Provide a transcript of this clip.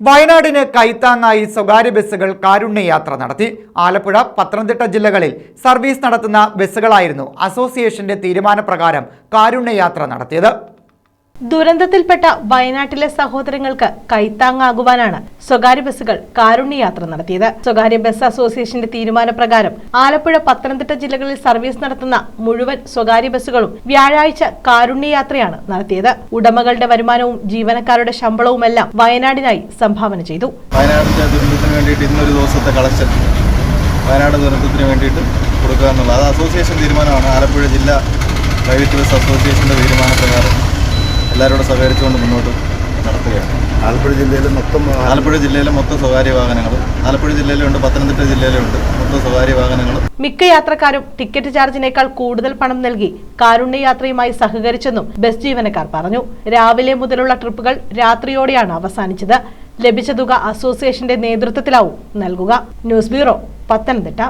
വയനാടിന് കൈത്താങ്ങായി സ്വകാര്യ ബസ്സുകൾ കാരുണ്യയാത്ര നടത്തി. ആലപ്പുഴ പത്തനംതിട്ട ജില്ലകളിൽ സർവീസ് നടത്തുന്ന ബസ്സുകളായിരുന്നു അസോസിയേഷന്റെ തീരുമാനപ്രകാരം കാരുണ്യയാത്ര നടത്തിയത്. ദുരന്തത്തിൽപ്പെട്ട വയനാട്ടിലെ സഹോദരങ്ങൾക്ക് കൈത്താങ്ങാകുവാനാണ് സ്വകാര്യ ബസ്സുകൾ കാരുണ്യയാത്ര നടത്തിയത്. സ്വകാര്യ ബസ് അസോസിയേഷന്റെ തീരുമാനപ്രകാരം ആലപ്പുഴ പത്തനംതിട്ട ജില്ലകളിൽ സർവീസ് നടത്തുന്ന മുഴുവൻ സ്വകാര്യ ബസ്സുകളും വ്യാഴാഴ്ച കാരുണ്യയാത്രയാണ് നടത്തിയത്. ഉടമകളുടെ വരുമാനവും ജീവനക്കാരുടെ ശമ്പളവുമെല്ലാം വയനാടിനായി സംഭാവന ചെയ്തു. ദുരന്തത്തിന് വേണ്ടിയിട്ട് ഇന്നൊരു ദിവസത്തെ കളക്ഷൻ വയനാട് ദുരന്തത്തിന് വേണ്ടിയിട്ട് കൊടുക്കുക എന്നുള്ളത്. അത് അസോസിയേഷൻ തീരുമാനമാണ്. ആലപ്പുഴ ജില്ലാ പ്രൈവറ്റ് ബസ് അസോസിയേഷന്റെ തീരുമാനപ്രകാരം എല്ലാവരോടും സഹകരിച്ചുകൊണ്ട് മുന്നോട്ട് നടത്തുകയാണ് ആലപ്പുഴ ജില്ലയിലെ മൊത്തം ആലപ്പുഴ ജില്ലയിലെ മൊത്തം സ്വകാര്യ വാഹനങ്ങൾ ആലപ്പുഴ ജില്ലയിലുണ്ട് പത്തനംതിട്ട ജില്ലയിലുണ്ട്. മൊത്തം സ്വകാര്യ വാഹനങ്ങൾ മിക്ക യാത്രക്കാരും ടിക്കറ്റ് ചാർജിനേക്കാൾ കൂടുതൽ പണം നൽകി കാരുണ്യ യാത്രയുമായി സഹകരിച്ചെന്നും ബസ് ജീവനക്കാർ പറഞ്ഞു. രാവിലെ മുതലുള്ള ട്രിപ്പുകൾ രാത്രിയോടെയാണ് അവസാനിച്ചത്. ലഭിച്ച തുക അസോസിയേഷന്റെ നേതൃത്വത്തിലാവും നൽകുക. News bureau Pathanamthitta.